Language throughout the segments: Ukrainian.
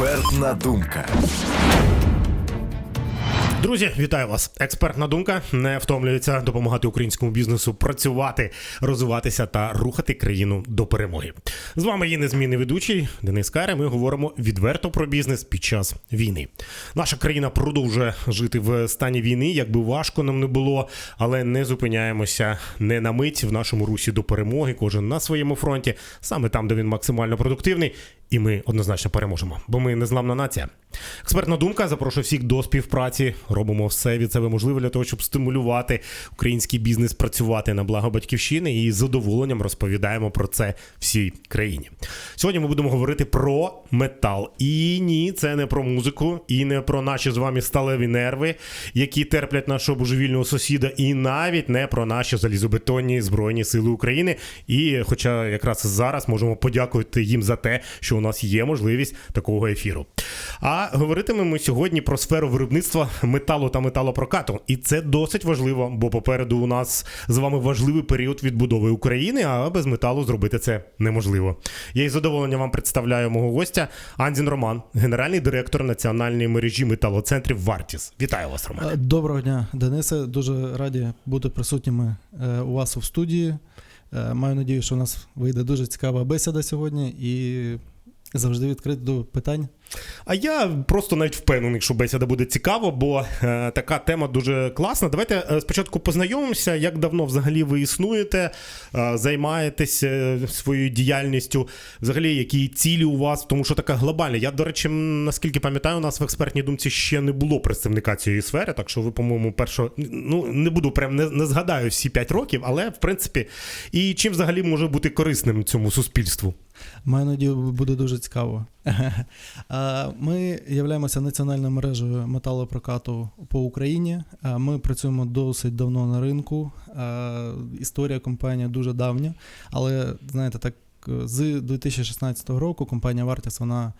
Експертна думка. Друзі, вітаю вас! Експертна думка не втомлюється допомагати українському бізнесу працювати, розвиватися та рухати країну до перемоги. З вами є незмінний ведучий Денис Каре. Ми говоримо відверто про бізнес під час війни. Наша країна продовжує жити в стані війни, якби важко нам не було, але не зупиняємося не на мить в нашому русі до перемоги. Кожен на своєму фронті, саме там, де він максимально продуктивний. І ми однозначно переможемо, бо ми незламна нація. Експертна думка запрошує всіх до співпраці. Робимо все від себе можливе для того, щоб стимулювати український бізнес працювати на благо батьківщини і з задоволенням розповідаємо про це всій країні. Сьогодні ми будемо говорити про метал. І ні, це не про музику, і не про наші з вами сталеві нерви, які терплять нашого божевільного сусіда, і навіть не про наші залізобетонні збройні сили України. І, хоча якраз зараз можемо подякувати їм за те, що у нас є можливість такого ефіру. А говоритимемо сьогодні про сферу виробництва металу та металопрокату. І це досить важливо, бо попереду у нас з вами важливий період відбудови України, а без металу зробити це неможливо. Я із задоволенням вам представляю мого гостя Анзін Роман, генеральний директор національної мережі металоцентрів Вартіс. Вітаю вас, Роман. Е, Доброго дня, Денисе. Дуже раді бути присутніми е, у вас у студії. Е, Маю надію, що у нас вийде дуже цікава бесіда сьогодні і завжди відкритий до питань. А я просто навіть впевнений, що бесіда буде цікаво, бо е, така тема дуже класна. Давайте е, спочатку познайомимося, як давно взагалі ви існуєте, е, займаєтесь е, своєю діяльністю, взагалі, які цілі у вас, тому що така глобальна. Я, до речі, наскільки пам'ятаю, у нас в експертній думці ще не було представника цієї сфери, так що ви, по-моєму, першого, ну не буду прям не, не згадаю всі 5 років, але в принципі, і чим взагалі може бути корисним цьому суспільству? Маю надію, буде дуже цікаво. Ми являємося національною мережею металопрокату по Україні. Ми працюємо досить давно на ринку. Історія компанії дуже давня, але знаєте, так з 2016 року компанія Вартіс вона.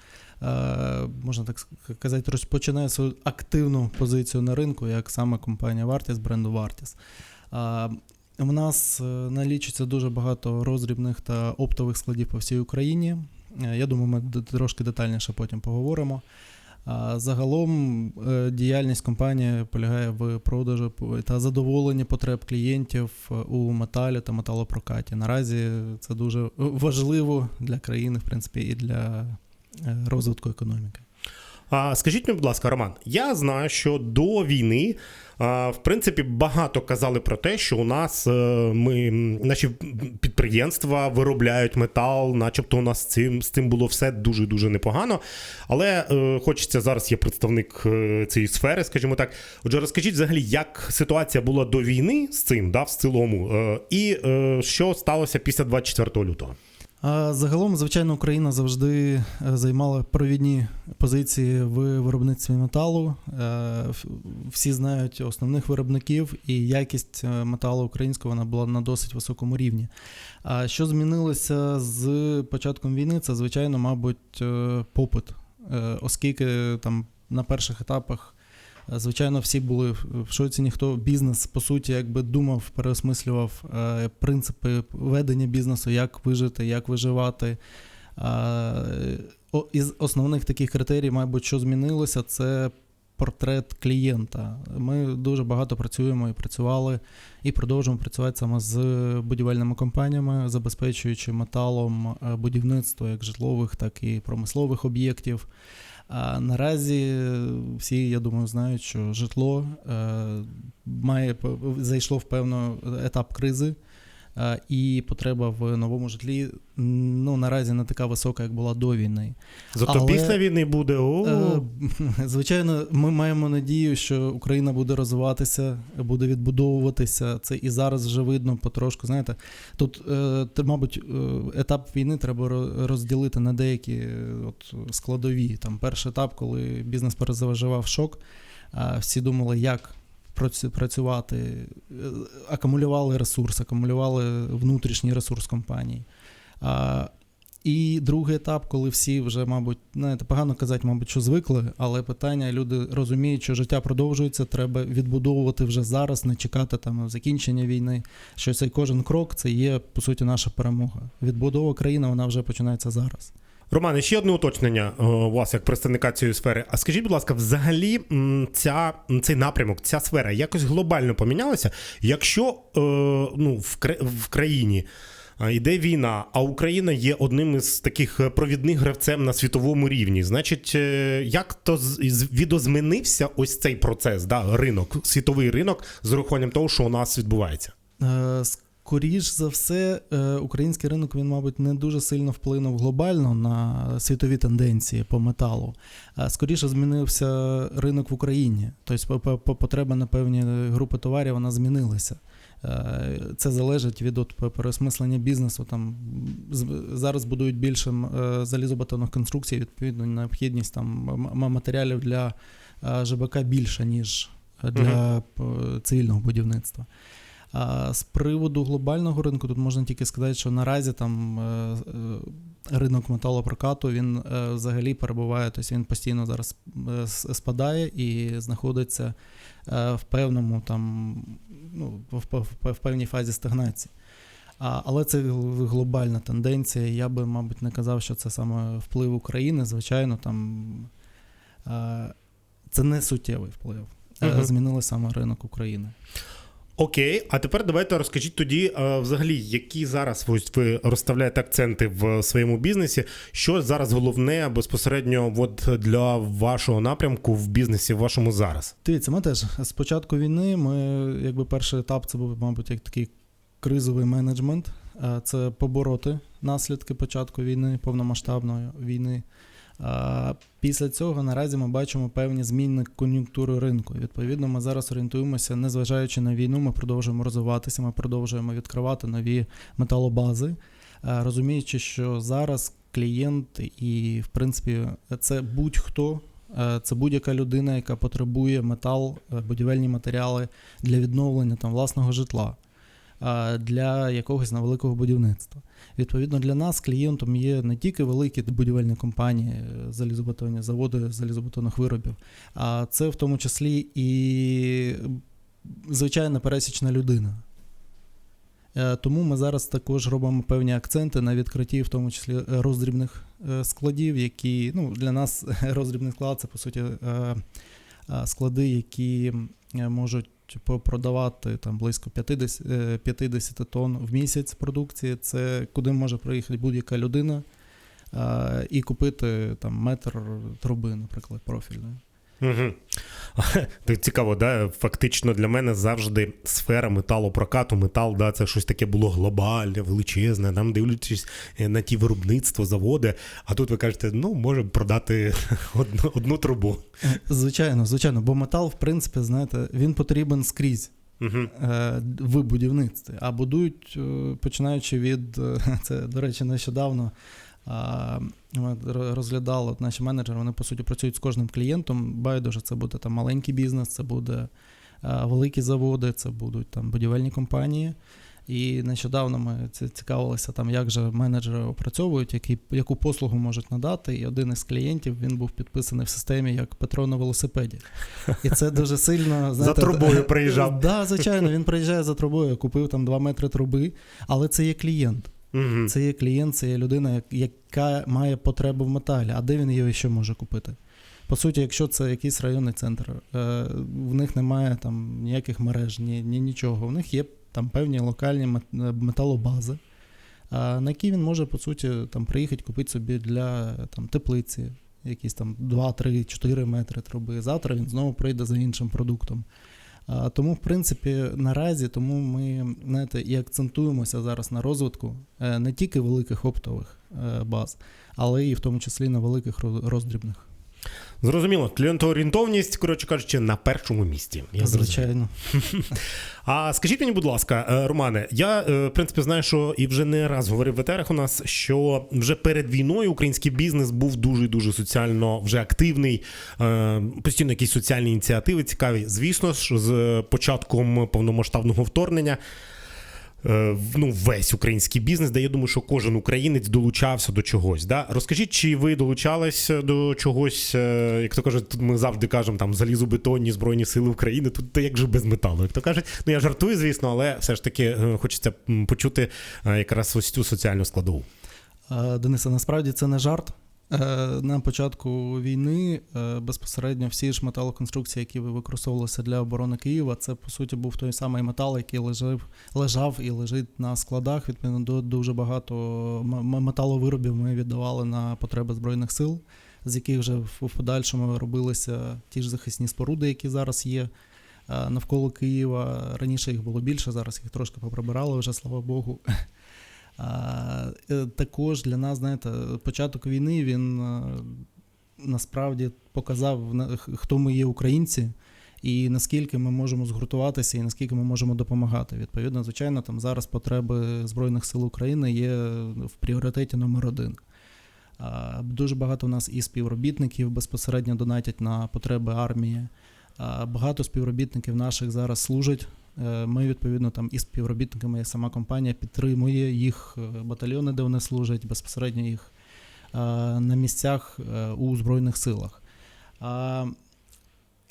Можна так сказати, розпочинає свою активну позицію на ринку, як саме компанія Вартіс, бренду Вартіс. У нас е, налічується дуже багато роздрібних та оптових складів по всій Україні. Е, Я думаю, ми трошки детальніше потім поговоримо. А Загалом е, діяльність компанії полягає в продажу та задоволенні потреб клієнтів е, у металі та металопрокаті. Наразі це дуже важливо для країни, в принципі, і для е, розвитку економіки. А скажіть мені, будь ласка, Роман, я знаю, що до війни, в принципі, багато казали про те, що у нас е, ми, наші підприємства виробляють метал, начебто у нас з цим, з цим було все дуже-дуже непогано. Але е, хочеться зараз є представник е, цієї сфери, скажімо так. Отже, розкажіть взагалі, як ситуація була до війни з цим, да, в цілому, і що сталося після 24 лютого? Загалом, звичайно, Україна завжди е, займала провідні позиції в виробництві металу. Е, Всі знають основних виробників, і якість е, металу українського вона була на досить високому рівні. А що змінилося з початком війни? Це, звичайно, мабуть, попит, оскільки там на перших етапах. Е, Звичайно, всі були в шоці. Ніхто бізнес по суті якби думав, переосмислював е, принципи ведення бізнесу, як вижити, як виживати. Е, Із основних таких критерій, мабуть, що змінилося, це портрет клієнта. Ми дуже багато працюємо і працювали, і продовжуємо працювати саме з будівельними компаніями, забезпечуючи металом будівництво як житлових, так і промислових об'єктів. А наразі всі, я думаю, знають, що житло е, має зайшло в певний етап кризи, і потреба в новому житлі ну, наразі не така висока, як була до війни. Зато Але- після війни буде. О, Е, Звичайно, ми маємо надію, що Україна буде розвиватися, буде відбудовуватися. Це і зараз вже видно потрошку. Знаєте, тут, е, мабуть, е, етап війни треба розділити на деякі е, от, складові. Там перший етап, коли бізнес перезаваживав шок, всі думали, як працювати, Е, акумулювали ресурс, акумулювали внутрішній ресурс компанії. А, і другий етап, коли всі вже, мабуть, знаєте, погано казати, мабуть, що звикли, але питання люди розуміють, що життя продовжується, треба відбудовувати вже зараз, не чекати там закінчення війни. Що цей кожен крок це є по суті наша перемога. Відбудова країни вона вже починається зараз. Романе, ще одне уточнення е, у вас як представника цієї сфери. А скажіть, будь ласка, взагалі ця, цей напрямок, ця сфера якось глобально помінялася? Якщо е, ну, в, країні е, йде війна, а Україна є одним із таких провідних гравцем на світовому рівні, значить, як то відозмінився ось цей процес, да, ринок, світовий ринок з урахуванням того, що у нас відбувається? Скоріш за все, е, український ринок він, мабуть, не дуже сильно вплинув глобально на світові тенденції по металу. Скоріше змінився ринок в Україні. Тобто по- по- по- потреба на певні групи товарів вона змінилася. Е, Це залежить від от переосмислення бізнесу. Там зараз будують більше е, залізобетонних конструкцій, відповідно, необхідність там матеріалів для ЖБК більша, ніж для цивільного будівництва. З приводу глобального ринку, тут можна тільки сказати, що наразі там е, е, ринок металопрокату він е, взагалі перебуває, тобто він постійно зараз спадає і знаходиться в певному там, ну, в, певній фазі стагнації. Але це глобальна тенденція. Я би, мабуть, не казав, що це саме вплив України. Звичайно, там це не суттєвий вплив. Змінили саме ринок України. Окей, а тепер давайте розкажіть тоді, е, взагалі, які зараз ось ви розставляєте акценти в своєму бізнесі. Що зараз головне безпосередньо от для вашого напрямку в бізнесі в вашому зараз? Дивіться, ми теж з початку війни. Ми, якби перший етап, це був, мабуть, як такий кризовий менеджмент. Е, Це побороти наслідки початку війни, повномасштабної війни. Після цього наразі ми бачимо певні зміни кон'юнктури ринку. Відповідно, ми зараз орієнтуємося, незважаючи на війну, ми продовжуємо розвиватися, ми продовжуємо відкривати нові металобази, розуміючи, що зараз клієнт і, в принципі, це будь-хто, це будь-яка людина, яка потребує метал, е, будівельні матеріали для відновлення там власного житла. Для якогось невеликого будівництва. Відповідно, для нас клієнтом є не тільки великі будівельні компанії, е, залізобетонні заводи залізобетонних виробів, а це в тому числі і звичайна пересічна людина. Е, Тому ми зараз також робимо певні акценти на відкритті, в тому числі е, роздрібних складів, які ну, для нас роздрібний склад це по суті склади, які можуть продавати там близько 50, е, 50 тонн в місяць продукції. Це куди може приїхати будь-яка людина е, і купити там метр труби, наприклад, профільної. Угу. Цікаво, да? фактично для мене завжди сфера металопрокату, метал, да, це щось таке було глобальне, величезне, там дивлячись е, на ті виробництва, заводи. А тут ви кажете, ну, можемо продати одну, одну трубу. Звичайно, звичайно, бо метал, в принципі, знаєте, він потрібен скрізь. Угу. е, в будівництві, а будують, е, починаючи від е, це, до речі, нещодавно. Ми розглядали от наші менеджери, вони по суті працюють з кожним клієнтом. Байдуже, це буде там маленький бізнес, це буде великі заводи, це будуть там будівельні компанії. І нещодавно ми цікавилися, там, як же менеджери опрацьовують, які, яку послугу можуть надати. І один із клієнтів він був підписаний в системі як Петро на велосипеді. І це дуже сильно За трубою приїжджав. Так, да, звичайно, він приїжджає за трубою, купив там 2 метри труби, але це є клієнт. Угу. Це є клієнт, це є людина, яка має потребу в металі. А де він її ще може купити? По суті, якщо це якийсь районний центр, е, в них немає там ніяких мереж, ні, ні нічого. У них є там певні локальні е, металобази, на які він може, по суті, там приїхати купити собі для там, теплиці, якісь там 2, 3, 4 метри труби. Завтра він знову прийде за іншим продуктом. Тому, в принципі, наразі тому ми знаєте, і акцентуємося зараз на розвитку е, не тільки великих оптових е, баз, але і в тому числі на великих роз- роздрібних. Зрозуміло, клієнтоорієнтовність, коротше кажучи, на першому місці. Я. Звичайно. А скажіть мені, будь ласка, е, Романе, я е, в принципі знаю, що і вже не раз говорив в етерах у нас, що вже перед війною український бізнес був дуже дуже соціально вже активний, е, постійно якісь соціальні ініціативи цікаві. Звісно ж, з початком повномасштабного вторгнення. Е, Ну, весь український бізнес, де я думаю, що кожен українець долучався до чогось. Да? Розкажіть, чи ви долучались до чогось, е, як то кажуть, тут ми завжди кажемо там залізобетонні збройні сили України. Тут як же без металу, як то кажуть. Ну я жартую, звісно, але все ж таки е, хочеться почути якраз ось цю соціальну складову. Денисе, насправді це не жарт. Е, На початку війни е, безпосередньо всі ж металоконструкції, які використовувалися для оборони Києва, це по суті був той самий метал, який лежав, лежав і лежить на складах. Відповідно, до дуже багато металовиробів ми віддавали на потреби збройних сил, з яких вже в в подальшому робилися ті ж захисні споруди, які зараз є. е, Навколо Києва раніше їх було більше, зараз їх трошки поприбирали вже, слава Богу. Е, також для нас, знаєте, початок війни він е, насправді показав, хто ми є українці, і наскільки ми можемо згуртуватися, і наскільки ми можемо допомагати. Відповідно, звичайно, там зараз потреби Збройних сил України є в пріоритеті номер один. Дуже багато у нас і співробітників безпосередньо донатять на потреби армії. Багато співробітників наших зараз служать. Е, Ми, відповідно, там і співробітниками, і сама компанія підтримує їх е, батальйони, де вони служать, безпосередньо їх е, на місцях у Збройних силах.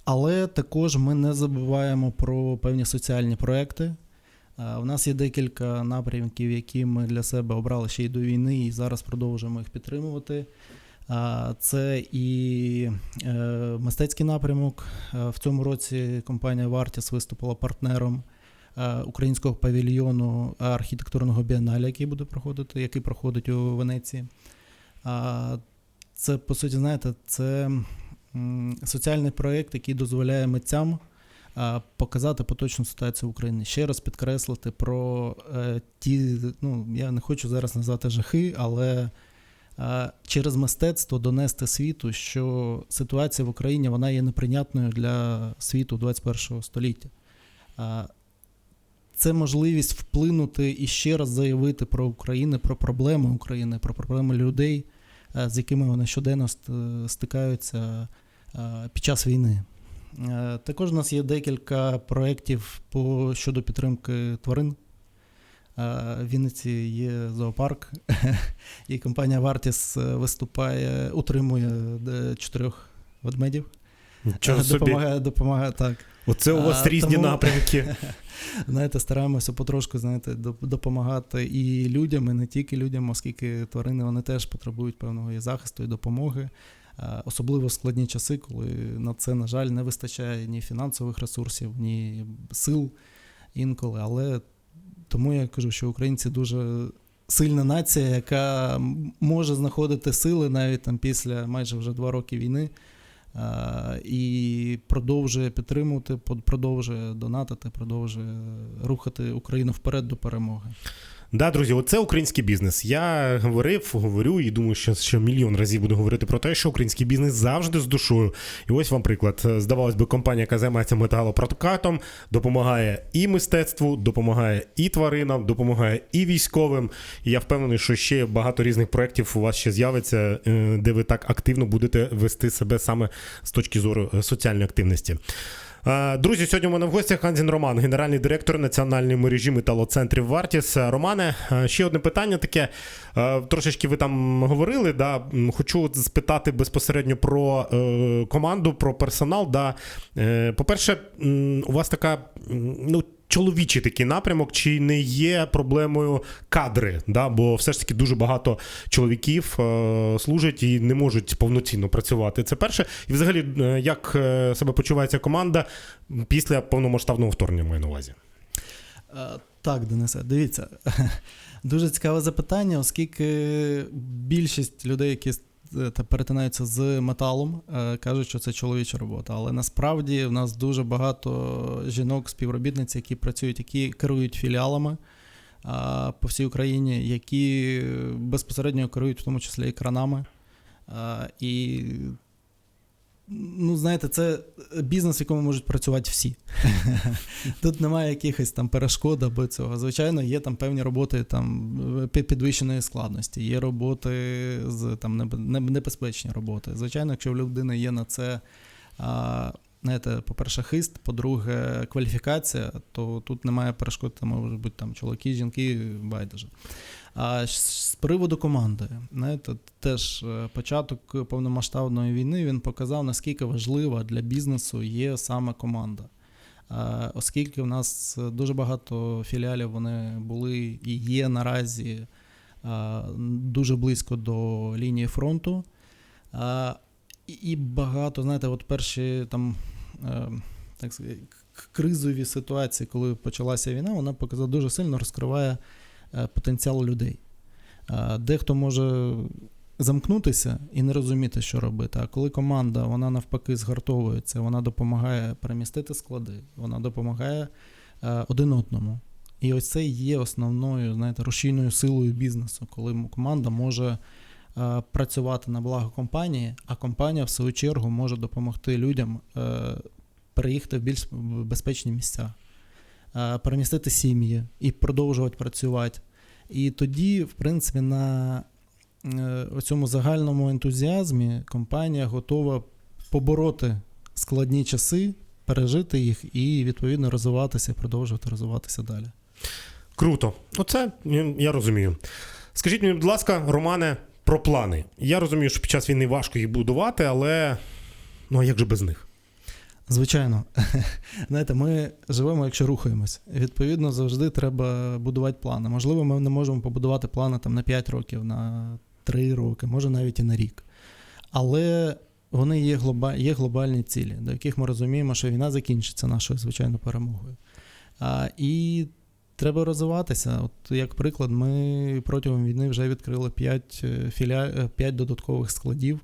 Але також ми не забуваємо про певні соціальні проекти. У нас є декілька напрямків, які ми для себе обрали ще й до війни, і зараз продовжуємо їх підтримувати. Це і е, мистецький напрямок. Е, В цьому році компанія Вартіс виступила партнером е, українського павільйону архітектурного біенале, який буде проходити, який проходить у Венеції. Це, по суті, знаєте, це соціальний проєкт, який дозволяє митцям показати поточну ситуацію в Україні. Ще раз підкреслити про ті, ну, я не хочу зараз назвати жахи, але через мистецтво донести світу, що ситуація в Україні вона є неприйнятною для світу 21 століття. Це можливість вплинути і ще раз заявити про Україну, про проблеми України, про проблеми людей, з якими вони щоденно стикаються під час війни. Також у нас є декілька проєктів щодо підтримки тварин. Е, В Вінниці є зоопарк, і компанія Вартіс е, виступає, утримує е, чотирьох ведмедів. Нічого Е, собі. Допомагає, допомагає так. Оце у вас А, різні тому- напрямки. Знаєте, стараємося потрошку знаєте, допомагати і людям, і не тільки людям, оскільки тварини вони теж потребують певного і захисту і допомоги. Особливо в складні часи, коли на це, на жаль, не вистачає ні фінансових ресурсів, ні сил інколи. Але тому я кажу, що українці дуже сильна нація, яка може знаходити сили навіть там після майже вже два роки війни. І продовжує підтримувати, продовжує донатити, продовжує рухати Україну вперед до перемоги. Да, друзі, оце український бізнес. Я говорив, говорю і думаю, що ще мільйон разів буду говорити про те, що український бізнес завжди з душою. І ось вам приклад. Здавалось би, компанія, яка займається металопрокатом, допомагає і мистецтву, допомагає і тваринам, допомагає і військовим. І я впевнений, що ще багато різних проєктів у вас ще з'явиться, е, де ви так активно будете вести себе саме з точки зору е, соціальної активності. Е, Друзі, сьогодні у мене в гостях Ханзін Роман, генеральний директор національної мережі металоцентрів Вартіс. Е, Романе, е, ще одне питання таке. Трошечки ви там говорили. Да? Хочу спитати безпосередньо про команду, про персонал. Да? По-перше, у вас така ну, чоловічий такий напрямок, чи не є проблемою кадри? Да? Бо все ж таки дуже багато чоловіків е, служать і не можуть повноцінно працювати. Це перше. І взагалі, е, як е, себе почувається команда після повномасштабного вторгнення, маю на увазі? Е, Так, Денисе, дивіться. Дуже цікаве запитання, оскільки більшість людей, які перетинаються з металом, е, кажуть, що це чоловіча робота. Але насправді в нас дуже багато жінок, співробітниць, які працюють, які керують філіалами по всій Україні, які безпосередньо керують в тому числі і кранами. І ну, знаєте, це бізнес, в якому можуть працювати всі. Тут немає якихось там перешкод або цього. Звичайно, є там певні роботи там підвищеної складності, є роботи з там небезпечні роботи. Звичайно, якщо в людини є на це. Знаєте, по-перше, хист, по-друге, кваліфікація, то тут немає перешкод, там можуть бути там чоловіки, жінки, байдуже. А з приводу команди, знаєте, теж е, початок повномасштабної війни він показав, наскільки важлива для бізнесу є саме команда. Е, Оскільки в нас дуже багато філіалів вони були і є наразі дуже близько до лінії фронту. І- багато, знаєте, от перші там е, так сказати, кризові ситуації, коли почалася війна, вона показала дуже сильно розкриває е, потенціал людей. Е, Дехто може замкнутися і не розуміти, що робити. А коли команда вона навпаки згартовується, вона допомагає перемістити склади, вона допомагає е, один одному. І ось це є основною, знаєте, рушійною силою бізнесу, коли команда може працювати на благо компанії, а компанія, в свою чергу, може допомогти людям е, переїхати в більш безпечні місця, е, перемістити сім'ї і продовжувати працювати. І тоді, в принципі, на е, цьому загальному ентузіазмі компанія готова побороти складні часи, пережити їх і відповідно розвиватися, продовжувати розвиватися далі. Круто. Оце я розумію. Скажіть мені, будь ласка, Романе, про плани. Я розумію, що під час війни важко їх будувати, але ну а як же без них? Звичайно, знаєте, ми живемо, якщо рухаємось. Відповідно, завжди треба будувати плани. Можливо, ми не можемо побудувати плани там на 5 років, на 3 роки, може навіть і на рік. Але вони є, глоба... є глобальні цілі, до яких ми розуміємо, що війна закінчиться нашою звичайно перемогою. А, і треба розвиватися. От як приклад, ми протягом війни вже відкрили 5, філя... 5 додаткових складів.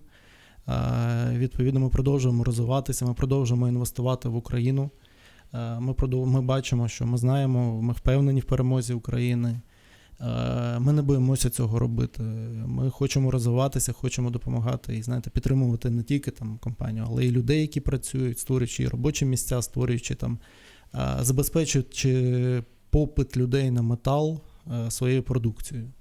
Відповідно, ми продовжуємо розвиватися, ми продовжуємо інвестувати в Україну. Ми, продов... ми бачимо, що ми знаємо, ми впевнені в перемозі України. Ми не боїмося цього робити. Ми хочемо розвиватися, хочемо допомагати і знаєте, підтримувати не тільки там компанію, але й людей, які працюють, створюючи робочі місця, створюючи там, забезпечуючи попит людей на метал своєю продукцією.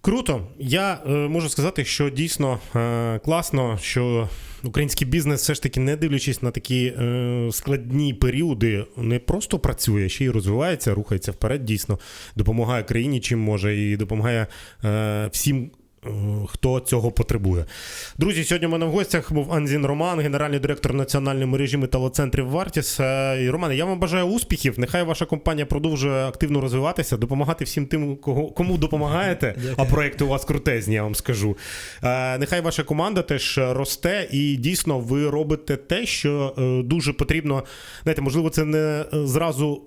Круто. Я е, можу сказати, що дійсно е, класно, що український бізнес, все ж таки, не дивлячись на такі е, складні періоди, не просто працює, ще й розвивається, рухається вперед, дійсно допомагає країні, чим може, і допомагає е, всім. Е, Хто цього потребує. Друзі, сьогодні у мене в гостях був Анзін Роман, генеральний директор національної мережі металоцентрів Вартіс. Е, І Романе, я вам бажаю успіхів. Нехай ваша компанія продовжує активно розвиватися, допомагати всім тим, кого, кому допомагаєте. А проекти у вас крутезні, я вам скажу. Е, Нехай ваша команда теж росте, і дійсно ви робите те, що дуже потрібно. Знаєте, можливо, це не зразу,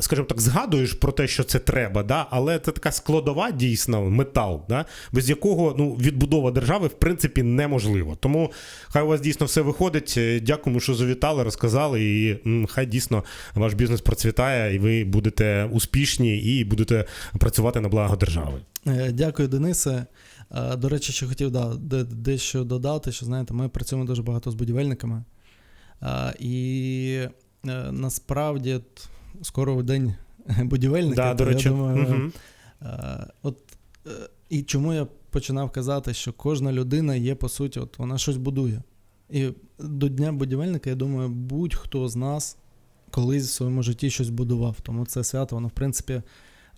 скажімо так, згадуєш про те, що це треба, да? але це така складова дійсно метал, да? без якого ну, відбудова держави в принципі неможлива. Тому хай у вас дійсно все виходить. Е, Дякуємо, що завітали, розказали. І хай дійсно ваш бізнес процвітає, і ви будете успішні і будете працювати на благо держави. Е, Дякую, Денисе. Е, До речі, ще хотів да, дещо додати, що знаєте, ми працюємо дуже багато з будівельниками. І насправді скоро день будівельника. Да, до речі, я думаю. Е, От, і чому я починав казати, що кожна людина є, по суті, от вона щось будує. І до Дня будівельника, я думаю, будь-хто з нас колись в своєму житті щось будував. Тому це свято, воно, в принципі,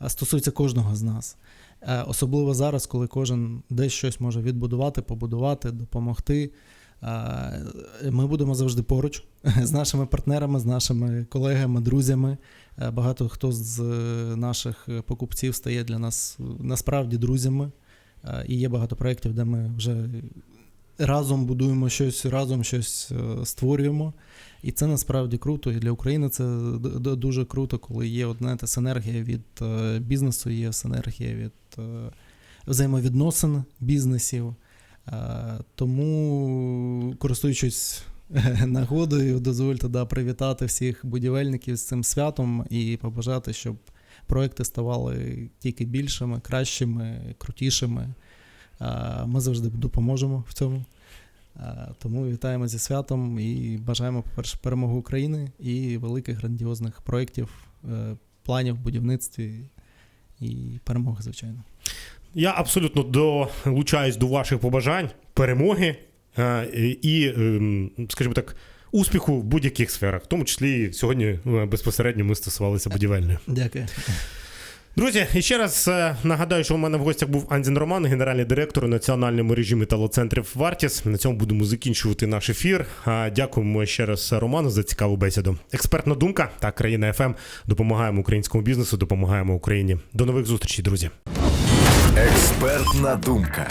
е, стосується кожного з нас. Е, Особливо зараз, коли кожен десь щось може відбудувати, побудувати, допомогти. Е, Ми будемо завжди поруч з нашими партнерами, з нашими колегами, друзями. Е, Багато хто з е, наших е, покупців стає для нас насправді друзями. І є багато проєктів, де ми вже разом будуємо щось, разом щось створюємо. І це насправді круто. І для України це дуже круто, коли є от, знаєте, синергія від бізнесу, є синергія від взаємовідносин бізнесів. Тому, користуючись нагодою, дозвольте да, привітати всіх будівельників з цим святом і побажати, щоб проекти ставали тільки більшими, кращими, крутішими. Ми завжди допоможемо в цьому. Тому вітаємо зі святом і бажаємо, по-перше, перемоги України і великих грандіозних проєктів, е, планів будівництві і перемоги, звичайно. Я абсолютно долучаюсь до ваших побажань, перемоги і, ем, скажімо так, успіху в будь-яких сферах, в тому числі сьогодні е, безпосередньо ми стосувалися будівельної. Дякую. Друзі, і ще раз е, нагадаю, що у мене в гостях був Анзін Роман, генеральний директор національної мережі металоцентрів Вартіс. На цьому будемо закінчувати наш ефір. Дякуємо ще раз Роману за цікаву бесіду. Експертна думка та країна ФМ. Допомагаємо українському бізнесу, допомагаємо Україні. До нових зустрічей, друзі. Експертна думка.